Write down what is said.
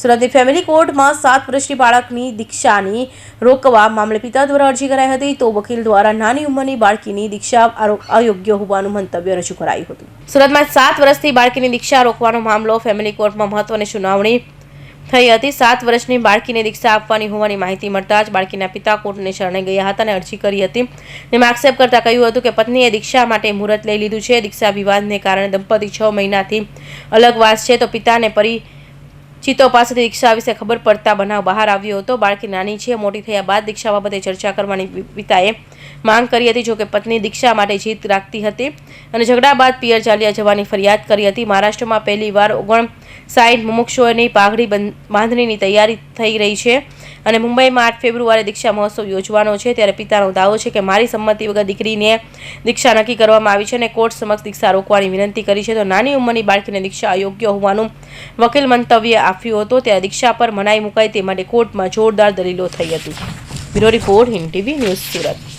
સુરતની ફેમિલી કોર્ટમાં સાત વર્ષની બાળકની દીક્ષાની રોકવા મામલે પિતા દ્વારા અરજી કરાઈ હતી. તો વકીલ દ્વારા નાની ઉંમરની બાળકીની દીક્ષા અયોગ્ય હોવાનું મંતવ્ય રજૂ કરાયું હતું. સુરતમાં સાત વર્ષથી બાળકીની દીક્ષા રોકવાનો મામલો ફેમિલી કોર્ટમાં મહત્વની સુનાવણી થઈ હતી. સાત વર્ષની બાળકીને દીક્ષા આપવાની હોવાની માહિતી મળતા જ બાળકીના પિતા કોર્ટને શરણે ગયા હતા અને અરજી કરી હતી. જેમાં આક્ષેપ કરતા કહ્યું હતું કે પત્નીએ દીક્ષા માટે મુહૂર્ત લઈ લીધું છે. દીક્ષા વિવાદને કારણે દંપતી છ મહિનાથી અલગવાસ છે. તો પિતાને પરિચિતો પાસેથી દીક્ષા વિશે ખબર પડતા બનાવ બહાર આવ્યો હતો. બાળકી નાની છે, મોટી થયા બાદ દીક્ષા બાબતે ચર્ચા કરવાની પિતાએ માંગ કરી હતી. જોકે પત્ની દીક્ષા માટે જીત રાખતી હતી અને ઝઘડા બાદ પિયર ચાલ્યા જવાની ફરિયાદ કરી હતી. મહારાષ્ટ્રમાં પહેલીવાર ઓગણ સાઈઠ મુમુક્ષોની પાઘડી બંધ- બાંધણીની તૈયારી થઈ રહી છે અને મુંબઈમાં આઠ ફેબ્રુઆરી દીક્ષા મહોત્સવ યોજવાનો છે. ત્યારે પિતાનો દાવો છે કે મારી સંમતિ વગર દીકરીને દીક્ષા નક્કી કરવામાં આવી છે અને કોર્ટ સમક્ષ દીક્ષા રોકવાની વિનંતી કરી છે. તો નાની ઉંમરની બાળકીને દીક્ષા અયોગ્ય હોવાનું વકીલ મંતવ્ય આપ્યું હતું ત્યારે દીક્ષા પર મનાઈ મુકાય તે માટે કોર્ટમાં જોરદાર દલીલો થઈ હતી. Bureau report Hind TV news Surat.